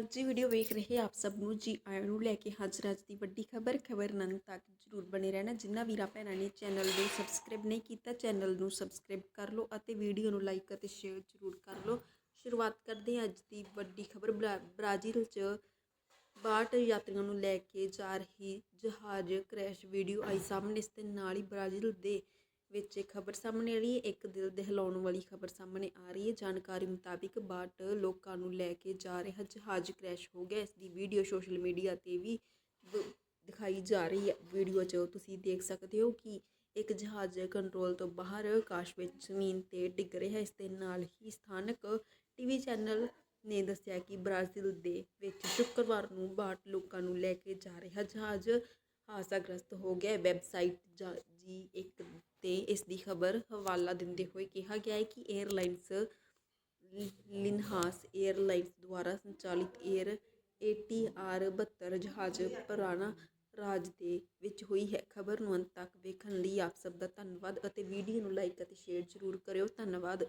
ਹਾਂਜੀ ਵੀਡੀਓ ਵੇਖ ਰਹੇ ਆਪ ਸਭ ਨੂੰ ਜੀ ਆਇਆਂ ਨੂੰ ਲੈ ਕੇ ਹਾਜ਼ਰ ਅੱਜ ਦੀ ਵੱਡੀ ਖਬਰ ਖਬਰ ਨੰਨ ਤੱਕ ਜਰੂਰ ਬਣੇ ਰਹਿਣਾ। ਜਿੰਨਾ ਵੀਰਾਂ ਭੈਣਾਂ ਨੇ ਚੈਨਲ ਨੂੰ ਸਬਸਕ੍ਰਾਈਬ ਨਹੀਂ ਕੀਤਾ ਚੈਨਲ ਨੂੰ ਸਬਸਕ੍ਰਾਈਬ ਕਰ ਲਓ ਅਤੇ ਵੀਡੀਓ ਨੂੰ ਲਾਈਕ ਅਤੇ ਸ਼ੇਅਰ ਜਰੂਰ ਕਰ ਲਓ। ਸ਼ੁਰੂਆਤ ਕਰਦੇ ਹਾਂ ਅੱਜ ਦੀ ਵੱਡੀ ਖਬਰ। ਬ੍ਰਾਜ਼ੀਲ 'ਚ 62 ਯਾਤਰੀਆਂ ਨੂੰ ਲੈ ਕੇ ਜਾ ਰਹੀ ਜਹਾਜ਼ ਕ੍ਰੈਸ਼ ਵੀਡੀਓ ਆਈ ਸਾਹਮਣੇ, ਇਸ ਦੇ ਨਾਲ ਹੀ ਬ੍ਰਾਜ਼ੀਲ ਦੇ ਵਿੱਚ ਇੱਕ ਖਬਰ ਸਾਹਮਣੇ ਆ ਰਹੀ ਹੈ। ਇੱਕ ਦਿਲ ਦਹਿਲਾਉਣ ਵਾਲੀ ਖਬਰ ਸਾਹਮਣੇ ਆ ਰਹੀ ਹੈ। ਜਾਣਕਾਰੀ ਮੁਤਾਬਿਕ ਬਾਟ ਲੋਕਾਂ ਨੂੰ ਲੈ ਕੇ ਜਾ ਰਿਹਾ ਜਹਾਜ਼ ਕ੍ਰੈਸ਼ ਹੋ ਗਿਆ। ਇਸ ਦੀ ਵੀਡੀਓ ਸੋਸ਼ਲ ਮੀਡੀਆ ਤੇ ਵੀ ਦਿਖਾਈ ਜਾ ਰਹੀ ਹੈ। ਵੀਡੀਓ 'ਚ ਤੁਸੀਂ ਦੇਖ ਸਕਦੇ ਹੋ ਕਿ ਇੱਕ ਜਹਾਜ਼ ਕੰਟਰੋਲ ਤੋਂ ਬਾਹਰ ਆਕਾਸ਼ ਵਿੱਚ ਜ਼ਮੀਨ ਤੇ ਡਿੱਗ ਰਿਹਾ ਇਸ ਦੇ ਨਾਲ ਹੀ ਸਥਾਨਕ ਟੀਵੀ ਚੈਨਲ ਨੇ ਦੱਸਿਆ ਕਿ ਬ੍ਰਾਜ਼ੀਲ ਦੇ ਵਿੱਚ ਸ਼ੁੱਕਰਵਾਰ ਨੂੰ ਬਾਟ ਲੋਕਾਂ ਨੂੰ ਲੈ ਕੇ ਜਾ ਰਿਹਾ ਜਹਾਜ਼ ਹਾਦਸਾਗ੍ਰਸਤ ਹੋ ਗਿਆ। ਵੈਬਸਾਈਟ ਜੀ ਇੱਕ ਤੇ ਇਸ ਦੀ ਖਬਰ ਹਵਾਲਾ ਦਿੰਦੇ ਹੋਏ ਕਿਹਾ ਗਿਆ ਹੈ ਕਿ 에ਅਰਲਾਈਨਸ ਲਿਨਹਾਸ 에ਅਰਲਾਈਨਸ ਦੁਆਰਾ ਸੰਚਾਲਿਤ 에ਅਰ ATR 72 ਜਹਾਜ਼ ਪੁਰਾਣਾ ਰਾਜ ਦੇ ਵਿੱਚ ਹੋਈ ਹੈ। ਖਬਰ ਨੂੰ ਅੰਤ ਤੱਕ ਵੇਖਣ ਲਈ ਆਪ ਸਭ ਦਾ ਧੰਨਵਾਦ ਅਤੇ ਵੀਡੀਓ ਨੂੰ ਲਾਈਕ ਅਤੇ ਸ਼ੇਅਰ ਜ਼ਰੂਰ ਕਰਿਓ। ਧੰਨਵਾਦ।